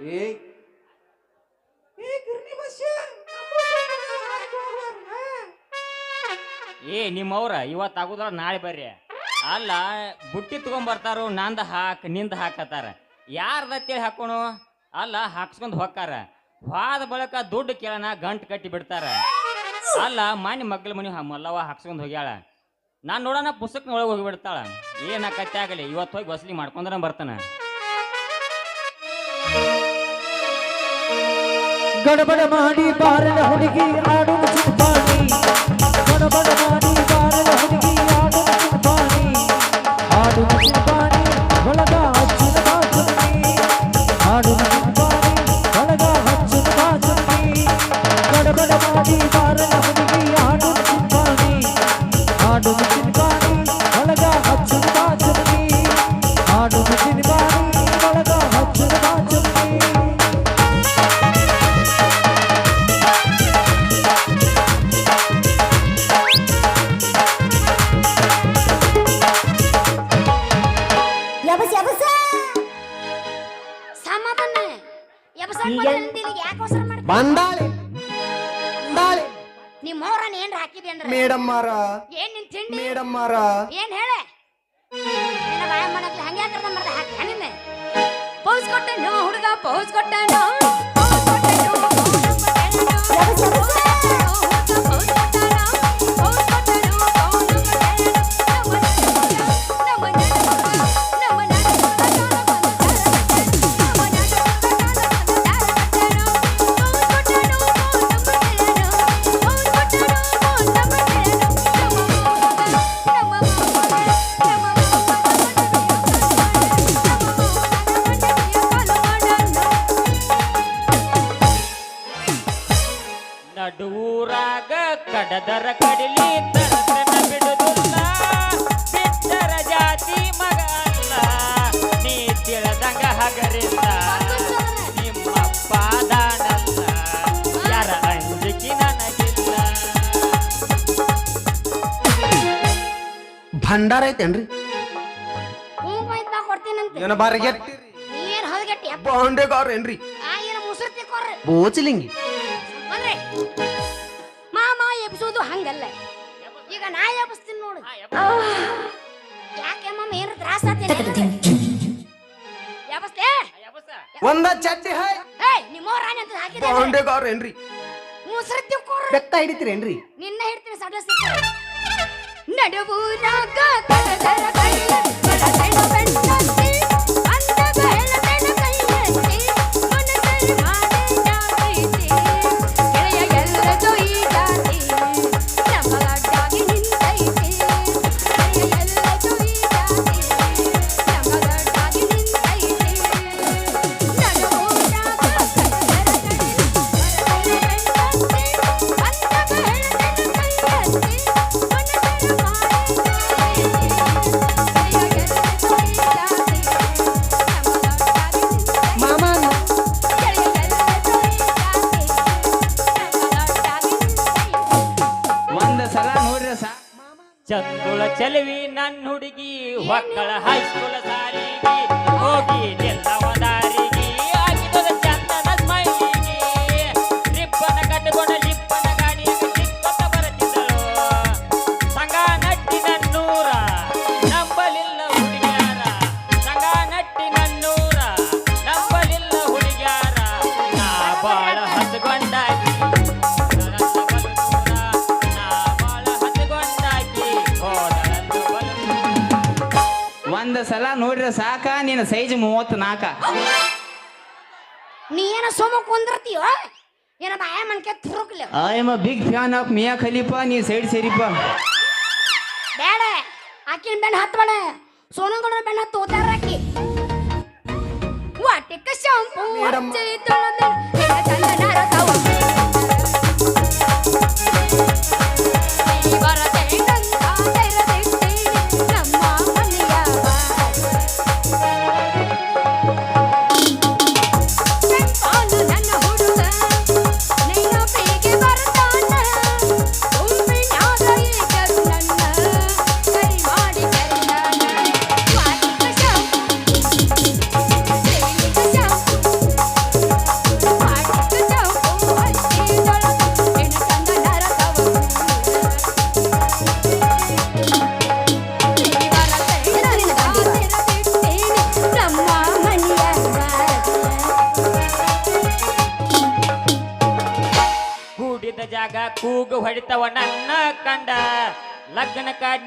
ಏ ಏ ಗಿರ್ನಿ ಬಸ್ಯ ಏ ನಿಮ್ಮವ್ರ ಇವತ್ತು ಆಗುದ್ರ ನಾಳೆ ಬರ್ರಿ. ಅಲ್ಲ ಬುಟ್ಟಿ ತಗೊಂಬರ್ತಾರು ನಂದ ಹಾಕ್ನಿಂದ ಹಾಕತ್ತಾರ. ಯಾರ್ದತ್ತೇಳಿ ಹಾಕೋಣ? ಅಲ್ಲ ಹಾಕ್ಸ್ಕೊಂಡ್ ಹೊಕ್ಕಾರ. ಹೋದ ಬಳಕ ದುಡ್ಡು ಕೇಳನ ಗಂಟು ಕಟ್ಟಿ ಬಿಡ್ತಾರ. ಅಲ್ಲ ಮಾನಿ ಮಗ್ಲ ಮನಿ ಮಲ್ಲವ ಹಾಕ್ಸ್ಕೊಂಡ್ ಹೋಗ್ಯಾಳ. ನಾನ್ ನೋಡೋಣ ಪುಸ್ತಕನ ಒಳಗೆ ಹೋಗಿಬಿಡ್ತಾಳ. ಏನ ಕತ್ತೆ ಆಗಲಿ ಇವತ್ತು ಹೋಗಿ ವಸೂಲಿ ಮಾಡ್ಕೊಂಡ್ರ ಬರ್ತಾನ. ಗಡಬಡ ಮಾಡಿ ಬಾರನ ಹುಡುಗಿ ಆಡು ಬಾರಿ. ಗಡಬಡ ಮಾಡಿ ಹುಡುಗ ಪೌಸ್ ಕೊಟ್ಟನು? ಭಂಡಾರ ಐತೇನ್ರಿ? ಹ್ಞೂ ಮೈತ್ ನಾ ಕೊಡ್ತೀನಂತೆ ಏನ ಬಾರಿಗೆಟ್ಟಿರಿ ನೀ ಏನ್ ಹೊದಗಟ್ಟಿ ಅಪ್ಪ. ಬಾಂಡೆಗಾರ ಏನ್ರಿ? ಆ ಏನ ಮುಸುರು ತಿಕ್ಕೋರ್ರಿ ಬೋಚಲಿಂಗಿ. ಅಂದ್ರೆ ಮಾಮ ಎಬ್ಸೋದು ಹಂಗಲ್ಲ. ಈಗ ನಾ ಎಬ್ಸ್ತೀನಿ ನೋಡು. ಯಾಕೆ ಮಾಮ ಏನ್ರ ತ್ರಾಸ ಆಗ್ತದೆ ಎಬ್ಸ್ತೆ ಒಂದ ಚಟ್ಟಿ ಹೈ ಏಯ್ ನಿಮ್ಮವ್ರ ರಾಣಿ ಅಂತ ಹಾಕಿದೆ ಬಾಂಡೆಗಾರ ಏನ್ರಿ? ಮುಸುರು ತಿಕ್ಕೋರ್ರಿ ಬೆತ್ತ ಹಿಡಿತೀರೇನ್ರಿ? ನಿನ್ನ ಹಿಡ್ತೀನಿ ಸಡ್ಲ ನಡುವೂರಾಗ ಕಡದರ ಕೈಯ ಕಡದೆಣ ಬೆನ್ನತ್ತಿ ಸಲ ಸಾಕ ನಿನ್ನ ಸೈಜ್ ಮೂವತ್ತ್ ನಾಲ್ಕ ನೀ ಏನ ಸೋಮ ಕುಂದಿರ್ತೀವ ಏನ ಬಾಯ ಮನ್ಕೆ ತುರುಕ್ಲಿ I am a big fan of Mia Khalifa ನೀ ಸೈಡ್ ಸೇರಿಪ್ಪ. ಬೇಡ ಆಕಿನ ಬೆನ್ನ ಹತ್ಬೇಡ. ಸೋನಂಗಡ ಬೆನ್ನ ಹತ್ತು ಓದಾರ ಆಕಿ. ವಾಟಿಕ ಶಾಂಪು ಮೇಡಮ್. ಹಚ್ಚಿ ತೊಳೆದ ಚಂದನರ ತವ.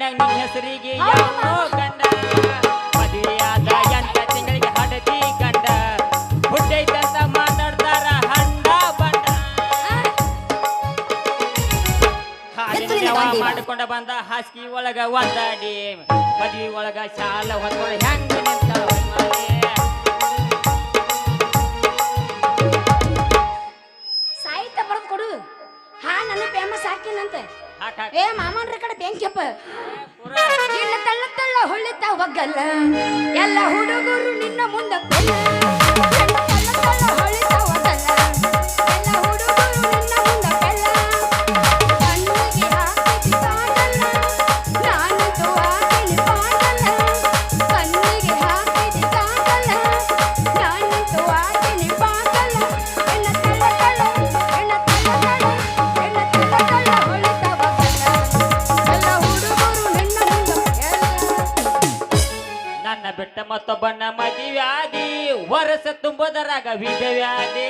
ಗಂಡಂಗ್ ನಿನ್ನ ಹೆಸರಿಗೆ ಯಾರೋ ಗಂಡ? ಮದುವೆಯಾದ ಎಂಟ ತಿಂಗಳಿಗೆ ಹಡತಿ ಹುಟ್ಟೈ ಹುಟ್ಟೈತಂತ ಮಾತಾಡ್ತಾರ ಹಂಡ ಬಂಡ. ಹಾಲಿನ ಮಾಡ್ಕೊಂಡ ಬಂದ ಹಾಸಿಗೆ ಒಳಗ ಒಂದಾಡಿ. ಮದ್ವಿ ಒಳಗ ಶಾಲ ಹೊತ್ಕೊಂಡು ಹೆಂಗ ನಿಂತ ಸಾಹಿತ್ಯ ಬರೆದು ಕೊಡು. ಹಾ ನನ್ನ ಫೇಮಸ್ ಹಾಕಿನಂತೆ. ಏ ಮಾಮನ್ರ ಕಡೆ ಬೆಂಕಿಯಪ್ಪ. ಇಲ್ಲ ತಳ್ಳ ತಳ್ಳ ಹೊಳ್ಳಿತ ಒಗ್ಗಲ್ಲ ಎಲ್ಲ ಹುಡುಗರು ನಿನ್ನ ಮುಂದೆ ತಳ್ಳ ತಳ್ಳ ಹೊಳಿತ ಬದರಾಗ ವಿಧವ್ಯಾಧಿ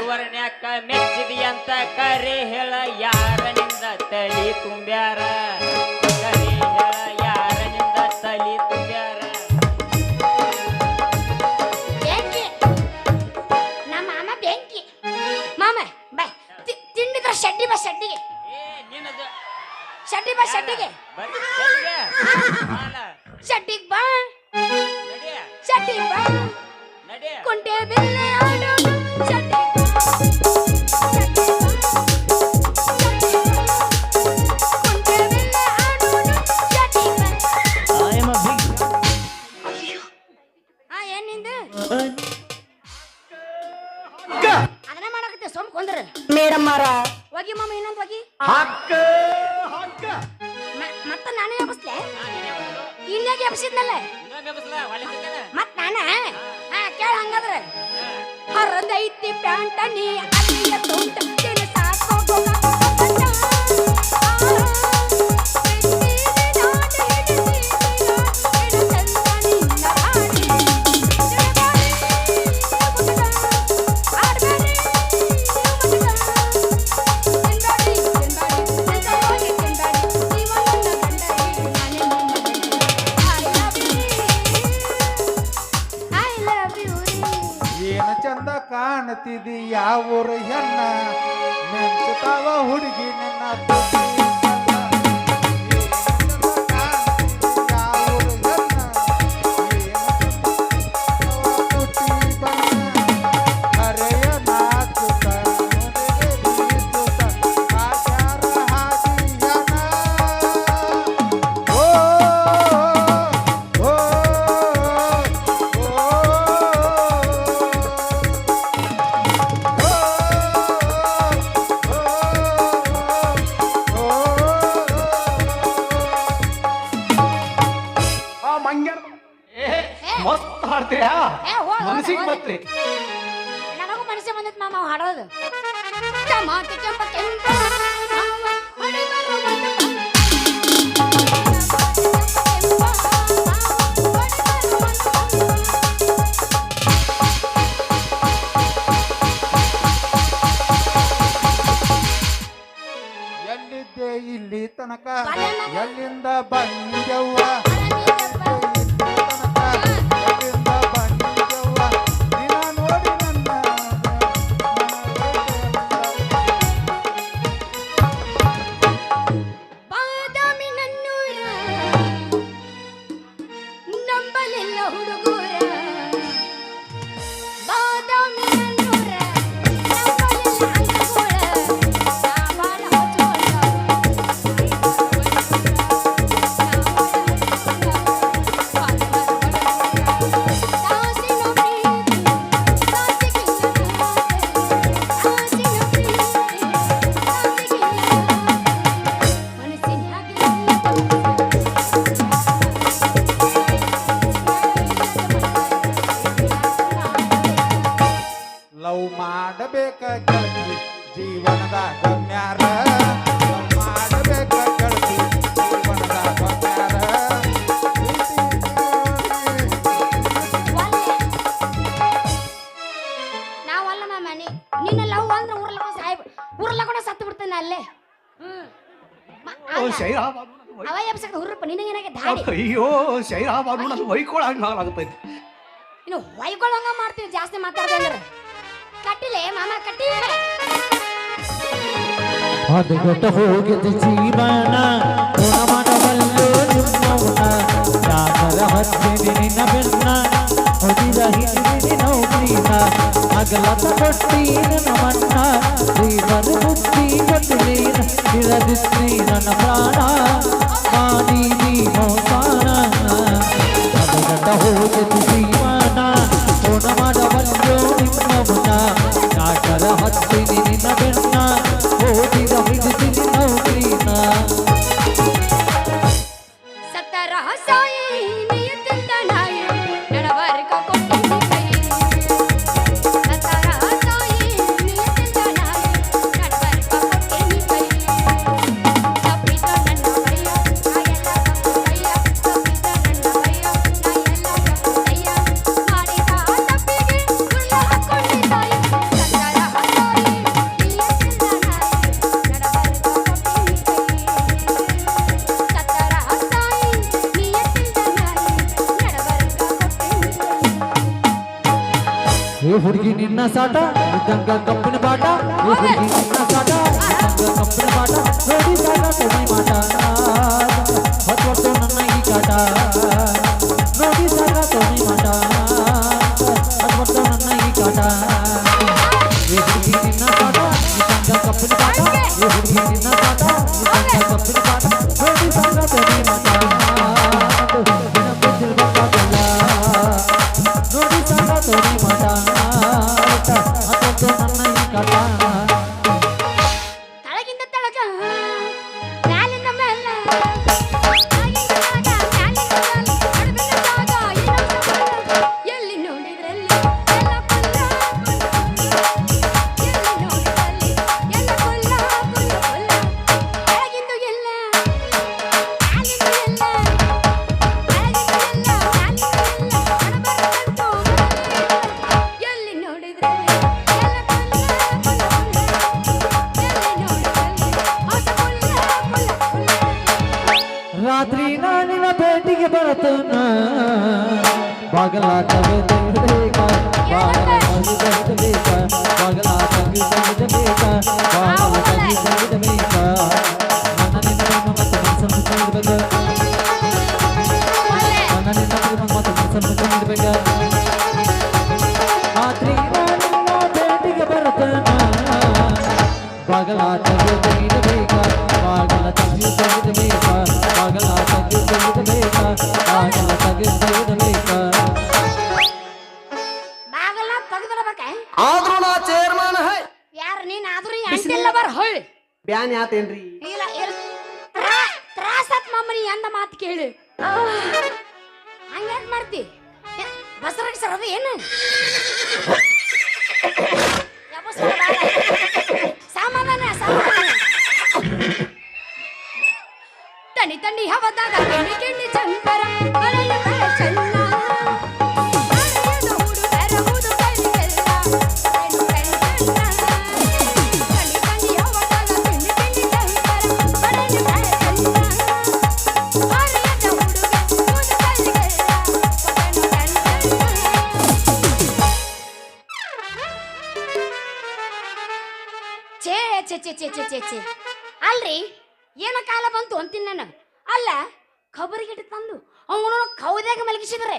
ಸುವರ್ಣ್ಯಾಕ ಮೆಚ್ಚಿದಿ ಅಂತ ಕರೆ ಹೇಳ ಯಾರನಿಂದ ತಲಿ ತುಂಬ್ಯಾರ? ಕರೆ ಹೇಳ ಯಾರನಿಂದ ತಲಿ ತುಂಬ್ಯಾರ? ಬೆಂಕಿ. ನಮ್ಮ ಮಾಮ ಬೆಂಕಿ. ಮಾಮ ಬೈ. ಶೆಡ್ಡಿ ಬಾ ಶೆಡ್ಡಿಗೆ. ಏ ಬಾ ಬಾ. ನಡಿ, ಬಾ. ನಡಿ. ಕುಂಟೆ ಬಿಲ್ಲೆ ಮಾರ ಹೋಗಿ ಮಾಮ ಇನ್ನೊಂದು ಹೋಗಿ. ಹಕ್ಕ ಹಕ್ಕ ಮತ್ತ ನಾನೇ ಎಬ್ಬಿಸ್ಲೆ? ಇನ್ನಾಗಿ ಎಬ್ಬಿಸಿದ್ನಲ್ಲ? ಮತ್ ನಾನ? ಹಾ ಕೇಳ ಹಂಗಾದ್ರೆ. ಹರಂದೈತಿ ಪ್ಯಾಂಟ ನೀ ಅಲ್ಲಿಯ ಅಲ್ಲಿ ತುಂಟ ಸಾಕೋಗೋಣ ಮಾಡ್ತಿದಿ ಯಾವ ಊರು ಹೆಣ್ಣ ಮೆಂಚುತ್ತಾವ ಹುಡುಗಿ ನಿನ್ನ ಕೈಲಾಗಬಾರ್ದು ನಮ್ಗೆ ಹೊಯ್ಕೊಳಂಗೆ ಹಾಳಾಗುತ್ತೈತಿ. ಇನ್ನು ಹೊಯ್ಕೊಳ್ಳಂಗ ಮಾಡ್ತೀವಿ ಜಾಸ್ತಿ ಮಾತಾಡ್ದಂದ್ರೆ ಕಟ್ಟಿಲೆ ಮಾಮ ಕಟ್ಟಿಲೆ ಜೀವನ ಗುಣಮನವಲ್ಲೋ ನಿನ್ನ ಬೆನ್ನ ನನ್ನ ಪ್ರಾಣ ಮಾನಿ ನೀ ಹೋಗುದು ಜೀವನ ಸೋಣ ಮಾಡಬಲ್ಲೋ ನಿಮ್ಮ ಮುನ ನಾಟರ ಹತ್ತಿನಿ ನಿನ್ನ ಬೆನ್ನ ಓದಿದ ಬಿಡಿಸಿ ನೌಕರಿನ ਸਾਡਾ ਦੰਗਾ ਕੰਪਨ ਬਾਟਾ ਉਹ ਗੁਰਗੀ ਨਾ ਸਾਡਾ ਦੰਗਾ ਕੰਪਨ ਬਾਟਾ ਮੇਰੀ ਸਾਡਾ ਕੋਈ ਮਾਟਾ ਹੱਥ ਵਰਤੋਂ ਨਹੀਂ ਕਾਟਾ। lá tá também tem ಬಿಸಿಲಿಲ್ಲ ಬರ ಬ್ಯಾನ್ ಯಾತೇನ್ರಿ ಇಲ್ಲ ತ್ರಾಸತ್ ಮಮ್ಮನಿ ಎಂದ ಮಾತು ಕೇಳಿ. ಹಂಗ್ಯಾಕ್ ಮಾಡ್ತಿ? ಬಸರಗ್ ಸರ್ ಅದು ಏನು? ಸಮಾಧಾನ ಸಮಾಧಾನ ತಣ್ಣಿ ತಣ್ಣಿ ಹವದಾಗ ಕೆಣ್ಣಿ ಕೆಣ್ಣಿ ಚಂದರ ಚೆ ಚೆ ಛೆ ಛೆ. ಅಲ್ರಿ, ಏನ ಕಾಲ ಬಂತು ಅಂತೀನಿ ನಾನು? ಅಲ್ಲ ಖಬರಿಗಿಟ್ಟು ತಂದು ಅವನು ಕೌದ್ಯಾಗ ಮಲಗಿಸಿದ್ರೆ?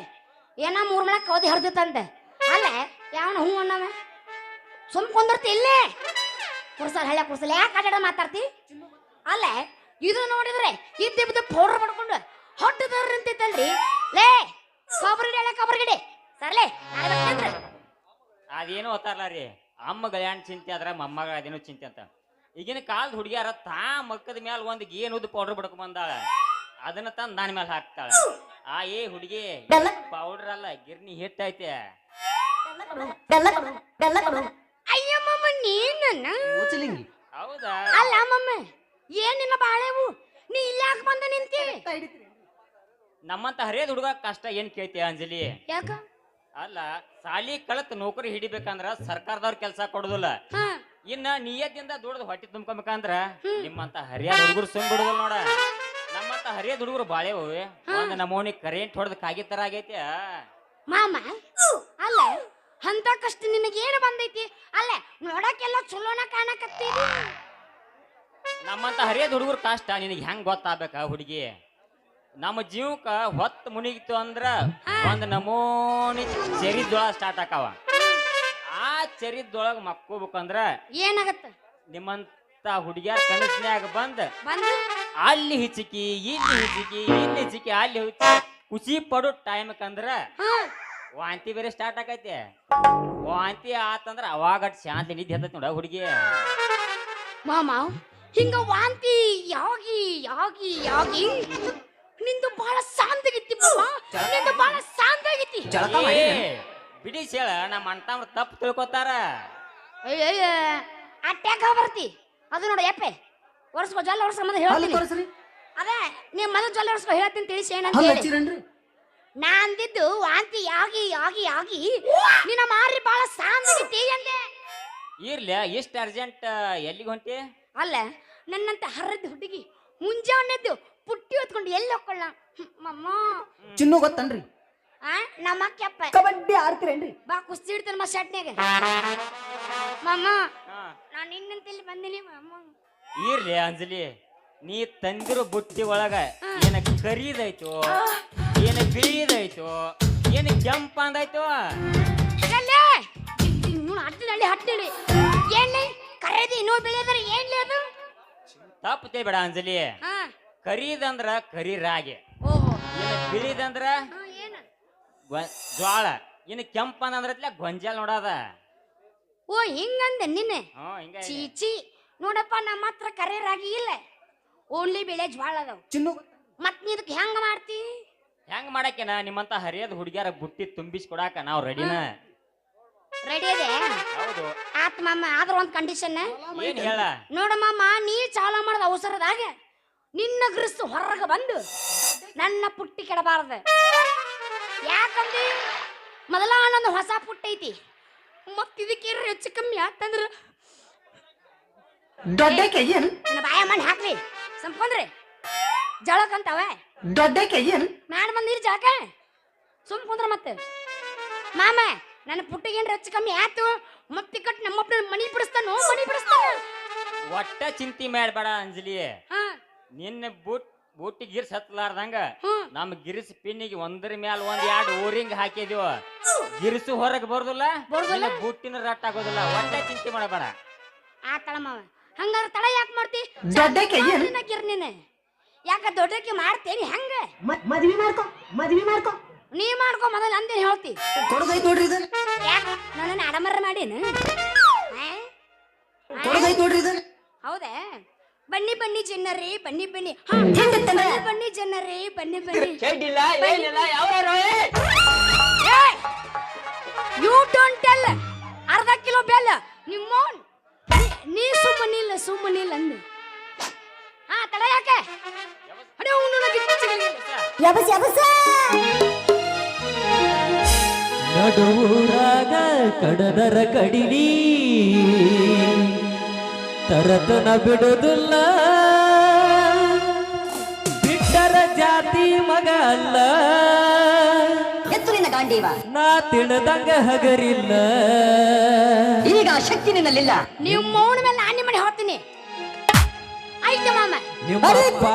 ಏನ ಮೂರ್ ಮಳೆ ಕೌದಿ ಹರಿದಿತ್ತಂತೆ ಅಲ್ಲ, ಯಾವನ ಹ್ಞೂ ಅಣ್ಣವ ಸುಮ್ ಕುಂದಿರ್ತಿ ಇಲ್ಲೇ? ಕುರ್ಸಲ್ ಹಳ್ಳ ಕುರ್ಸಲ್, ಯಾಕೆ ಆಟಾಡ ಮಾತಾಡ್ತಿ? ಅಲ್ಲ, ಇದು ನೋಡಿದ್ರೆ ಇದ್ದ ಬಿದ್ದು ಪೌಡರ್ ಮಾಡ್ಕೊಂಡು ಹೊಟ್ಟದವ್ರು ನಿಂತೈತಲ್ರಿ ಲೇ, ಕಬರಿ ಗಿಡ ಕಬರ್ಗಿಡಿ ಸರ್ಲೆ ಸರ್ಲೇ ಬರ್ತೀನ್ರಿ. ಅದೇನು ಓದ್ತಾರಲ್ಲ ರೀ ಅಮ್ಮ ಗಲ್ಯಾಣ ಚಿಂತೆ ಆದ್ರೆ ಮೊಮ್ಮಗ ಅದೇನು ಚಿಂತೆ ಅಂತ. ಈಗಿನ ಕಾಲದ ಹುಡುಗಿಯಾರ ತಾ ಮಕ್ಕದ ಮ್ಯಾಲ ಒಂದು ಏನ್ ಉದ್ದ ಪೌಡರ್ ಬಿಡ್ಕೊಂಡ್ ಬಂದಾಳ. ಅದನ್ನ ತಂದ್ ನಾನ್ ಮ್ಯಾಲ ಹಾಕ್ತಾಳ. ಆ ಏ ಹುಡುಗಿ ಪೌಡರ್ ಅಲ್ಲ ಗಿರ್ನಿ ಹಿಟ್ಟೈತೆ ಅಯ್ಯಮ್ಮಮ್ಮ ನೀನನ್ನ? ಮುಚ್ಚಲಿಂಗಿ ಹೌದಾ? ಅಲ್ಲ ಏನಿಲ್ಲ ಬಾಳೆವು ನೀ ಇಲ್ಲಿ ಯಾಕೆ ಬಂದ ನಿಂತಿ? ನಮ್ಮಂತ ಹರಿಯದ ಹುಡುಗ ಕಷ್ಟ ಏನ್ ಕೇಳ್ತಿ ಅಂಜಲಿ? ಯಾಕ? ಅಲ್ಲ ಸಾಲಿ ಕಳತ್ ನೌಕರಿ ಹಿಡಿಬೇಕಂದ್ರ ಸರ್ಕಾರದವ್ರ ಕೆಲಸ ಕೊಡುದಿಲ್ಲ. ಹಾ. ಇನ್ನ ನಿಯತ್ತಿಂದ ದುಡ್ದು ಹೊಟ್ಟಿ ತುಂಬ್ಕೊಬೇಕಂದ್ರ ನಿಮ್ಮಂತ ಹರಿಯ ಹುಡುಗರು ಸುಮ್ ಬಿಡುದಿಲ್ಲ ನೋಡ. ನಮ್ಮಂತ ಹರಿಯ ಹುಡುಗರು ಬಾಳೆವು ಒಂದ್ ನಮೋನಿ ಕರೆಂಟ್ ಹೊಡೆದ ಕಾಗಿ ತರ ಆಗೈತಿ. ಮಾಮ ಅಲ್ಲ ಅಂತ ಕಷ್ಟ ನಿನಗೇನು ಬಂದೈತಿ? ಅಲ್ಲ ನೋಡಕ್ಕೆಲ್ಲ ಚಲೋನ ಕಾಣಕತ್ತಿ ನಮ್ಮಂತ ಹರಿಯದ ಹುಡುಗರು ಕಷ್ಟ ನಿನಗೆ ಹೆಂಗ್ ಗೊತ್ತಾಗ್ಬೇಕ ಹುಡುಗಿ? ನಮ್ಮ ಜೀವಕ್ಕ ಹೊತ್ತು ಮುನಿಗಿತ್ತು ಅಂದ್ರ ಒಂದ್ ನಮೋನಿ ಸೇರಿದ್ದೊಳ ಸ್ಟಾರ್ಟ್ ಆಕಾವ. ಆ ಚರಿದೊಳಗ ಮಕ್ಕೋಬೇಕಂದ್ರ ಏನಾಗತ್ತ? ನಿಮ್ಮಂತ ಹುಡುಗ ಕನಸಿನ್ಯಾಗ ಬಂದ್ ಬಂದು? ಅಲ್ಲಿ ಹಿಚಿಕಿ ಇಲ್ಲಿ ಹಿಚಿಕಿ ಇಲ್ಲಿ ಹಿಚಿಕಿ ಅಲ್ಲಿ ಹುಚ್ಚಿ ಖುಷಿ ಪಡೋ ಟೈಮ್ಕಂದ್ರ ಹಾ. ವಾಂತಿ ಬೇರೆ ಸ್ಟಾರ್ಟ್ ಆಕೈತಿ. ವಾಂತಿ ಆತಂದ್ರ ಅವಾಗ ಅಟ್ ಶಾಂತಿ ನಿದ್ದೆ ಹತ್ತೈತಿ ನೋಡ ಹುಡುಗಿ. ಮಾಮ ಹಿಂಗ ವಾಂತಿ ಯಾಗಿ ಯಾಗಿ ಯಾಗಿ ನಿಂದು ಬಹಳ ಶಾಂತಗಿತ್ತಿ ಮಾಮ. ನಿಂದು ಬಹಳ ಶಾಂತಗಿತ್ತಿ ಜಳಕ ಮಾಡಿ ಬಿಡಿ ಹೇಳ ನಮ್ಮ ಅಣ್ಣ ತಪ್ಪು ತಿಳ್ಕೊತಾರ. ಅಯ್ಯಯ್ಯ ಅಟ್ಯಾಕ ಬರ್ತಿ ಅದು ನೋಡಿ ಎಪ್ಪೆ. ಒರ್ಸ್ಕೋ ಜಲ್ಲ ಒರ್ಸ್ಕೊ ಮೊದಲು ಹೇಳ್ತೀನಿ. ತೋರಿಸ್ರಿ. ಅದೇ ನೀವು ಮೊದಲು ಜಲ್ಲ ಒರ್ಸ್ಕೊ ಹೇಳ್ತೀನಿ ತಿಳಿಸಿ ಏನಂತ ಹೇಳಿ. ನಾ ಅಂದಿದ್ದು ವಾಂತಿ ಆಗಿ ಆಗಿ ಆಗಿ ನಿನ್ನ ಮಾರಿ ಬಹಳ ಸಾಂದ್ರಿತಿ ಅಂದೆ ಇರ್ಲಿ ಎಷ್ಟು ಅರ್ಜೆಂಟ್ ಎಲ್ಲಿಗೆ ಹೊಂಟಿ? ಅಲ್ಲ ನನ್ನಂತ ಹರ್ರದ ಹುಡುಗಿ ಮುಂಜಾನೆದ್ದು ಪುಟ್ಟಿ ಹೊತ್ಕೊಂಡು ಎಲ್ಲಿ ಹೋಗ್ಕೊಳ್ಳ ಮಮ್ಮ. ಚಿನ್ನು ಗೊತ್ತನ್ರಿ? ಆ? ನಮ್ಮ ಅಕ್ಕಪ್ಪ. ಕಬಡ್ಡಿ ಆಡ್ತೀರೇನ್ರಿ? ಬಾ ಕುಸ್ತಿ ಇಡ್ತೇನೆ ಮಾ ಶಟ್ನ್ಯಾಗ ಮಾಮ ನಾನು ನಿನ್ನಂತ ಇಲ್ಲಿ ಬಂದಿನಿ ಮಮ್ಮ ಇರ್ಲಿ ಅಂಜಲಿ ನೀ ತಂದಿರೋ ಬುಟ್ಟಿ ಒಳಗ ಏನ ಕರೀದೈತೋ ಏನ ಬಿಳಿದೈತೋ ಏನ ಕೆಂಪ ಅಂದೈತೋ. ಎಲ್ಲೇ ಇನ್ನು ಹಟ್ಟಿನಳ್ಳಿ ಹಟ್ಟಿನಳ್ಳಿ ಏನ್ಲಿ? ಕರೆದಿ ಇನ್ನೂ ಬೆಳೆದ್ರೆ ಏನ್ಲಿ ಅದು? ತಪ್ಪು ಬೇಡ ಅಂಜಲಿ. ಕರೀದಂದ್ರ ಕರಿದಂದ್ರ ಕರಿ ರಾಗಿ. ಓಹೋ. ಏನ ಬಿಳಿದಂದ್ರ ಜ್ವಾಳ. ಇನ್ನು ಕೆಂಪ ಅಂದ್ರತ್ಲೆ ಗೊಂಜಾಲ್ ನೋಡದ. ಓ ಹಿಂಗಂದೆ ನಿನ್ನೆ. ಹ್ಞೂ ಹಿಂಗ ಚೀಚಿ. ನೋಡಪ್ಪ ನಮ್ಮ ಹತ್ರ ಕರೆ ರಾಗಿ ಇಲ್ಲ. ಓನ್ಲಿ ಬೆಳೆ ಜ್ವಾಳ ಅದಾವ. ಚಿನ್ನು ಮತ್ ನೀ ಇದಕ್ಕೆ ಹೆಂಗ ಮಾಡ್ತಿ? ಹೆಂಗ್ ಮಾಡಕ್ಕೇನ ನಿಮ್ಮಂತ ಹರಿಯದ ಹುಡುಗಿಯರ ಬುಟ್ಟಿ ತುಂಬಿಸಿ ಕೊಡಾಕ ನಾವು ರೆಡಿನ. ರೆಡಿ ಇದೆ ಹೌದು. ಆತ್ ಮಾಮ ಆದ್ರ ಒಂದ್ ಕಂಡೀಷನ್ ಏನ್ ಹೇಳ? ನೋಡ ಮಾಮ ನೀ ಚಾಲ ಮಾಡದ ಅವಸರದಾಗ ನಿನ್ನ ಗ್ರಿಸ್ ಹೊರಗೆ ಬಂದು ನನ್ನ ಪುಟ್ಟಿ ಕೆಡಬಾರ್ದ. ಯಾಕಂದ್ರೆ ಮೊದಲ ಅನ್ನೊಂದು ಹೊಸ ಪುಟ್ಟ ಐತಿ. ಮತ್ ಇದಕ್ಕೆ ಏನಾರ ಹೆಚ್ಚು ಕಮ್ಮಿ ಯಾಕಂದ್ರೆ ದೊಡ್ಡಕ್ಕೆ ಏನು? ನನ್ನ ಬಾಯ ಮಣ್ಣು ಹಾಕ್ಲಿ. ಸಂಪ್ಕೊಂಡ್ರಿ ಜಳಕಂತವೆ ದೊಡ್ಡಕ್ಕೆ ಏನು? ಮ್ಯಾಡ್ ಬಂದಿರಿ ಜಳಕ? ಸುಮ್ ಕುಂದ್ರ ಮತ್ತೆ. ಮಾಮ ನನ್ನ ಪುಟ್ಟಿಗೆ ಏನ್ರ ಹೆಚ್ಚು ಕಮ್ಮಿ ಆಯ್ತು. ಮತ್ತೆ ಕಟ್ ನಮ್ಮಪ್ಪ ಮನಿ ಬಿಡಿಸ್ತಾನೋ ಮನಿ ಬಿಡಿಸ್ತಾನ? ಒಟ್ಟ ಚಿಂತಿ ಮಾಡಬೇಡ ಅಂಜಲಿ. ಹಾ. ನಿನ್ನ ಬುಟ್ ಬುಟ್ಟಿ ಗಿರ್ಸ್ ಹತ್ತಲಾರ್ದಂಗ ಹ್ಮ್. ನಮ್ ಗಿರಿಸ್ ಪಿನ್ನಿಗೆ ಒಂದ್ರ ಮ್ಯಾಲ ಒಂದ್ ಎರಡು ಓರಿಂಗ್ ಹಾಕಿದೀವ. ಗಿರಿಸು ಹೊರಗ್ ಬರುದಿಲ್ಲ ಬರುದಿಲ್ಲ? ಬುಟ್ಟಿನ ರಟ್ ಆಗೋದಿಲ್ಲ. ಒಟ್ಟ ಚಿಂತೆ ಮಾಡಬೇಡ. ಆ ತಳ ಮಾವ ಹಂಗಾರ ತಳ ಯಾಕೆ ಮಾಡ್ತಿ? ದೊಡ್ಡಕ್ಕೆ ಏನ್? ಕಿರ್ ನೀನು. ಯಾಕ ದೊಡ್ಡಕ್ಕೆ ಮಾಡ್ತೇನಿ ಹೆಂಗ? ಮದ್ವಿ ಮಾಡ್ಕೊ ಮದ್ವಿ ಮಾಡ್ಕೊ. ನೀ ಮಾಡ್ಕೊ ಮೊದಲ ಅಂದೆ ಹೇಳ್ತಿ. ಕೊಡದೈತ್ ನೋಡ್ರಿ ಇದು ಯಾಕ? ನನ್ನ ಅಡಮರ ಮಾಡೇನು? ಕೊಡದೈತ್ ನೋಡ್ರಿ ಇದು ಹೌದಾ? ಬನ್ನಿ ಬನ್ನಿ ಜನರೇ ಬನ್ನಿ ಬನ್ನಿ. ಹಾ, ಬನ್ನಿ ಬನ್ನಿ ಜನರೇ ಬನ್ನಿ ಬನ್ನಿ. ಯು ಡೋಂಟ್ ಟೆಲ್ ಅರ್ಧ ಕಿಲೋ ಬೆಲ್ಲ ನಿಮ್ಮೋನ್ ನೀ ಸುಮ್ಮನಿಲ್ಲ ಸುಮ್ಮನಿಲ್ಲ ಅಂದೆ. ಹಾ ತಡ ಯಾಕೆ? ಅಡೆ ಅವ್ನು ನನಗೆ ಕಿಚ್ಚುಗಳಿಗೆ. ನಡುವೂರಾಗ ಕಡದರ ಕಡಿಲಿ. ತರತನ ಬಿಡುದಿಲ್ಲ ಬಿಟ್ಟರ ಜಾತಿ ಮಗ ಅಲ್ಲ. ಎತ್ತು ನಿನ್ನ ಗಾಂಡೀವ. ನಾ ತಿಳದಂಗ ಹಗರಿಲ್ಲ. ಈಗ ಆ ಶಕ್ತಿ ನಿನ್ನಲ್ಲಿಲ್ಲ. ನೀವು ಮೌನ ಮೇಲೆ ನಾನಿ ಮಾಡಿ ಹೋಗ್ತೀನಿ ಆಯ್ತು ಮಾಮ. ನಿಮ್ಮ ಅಪ್ಪ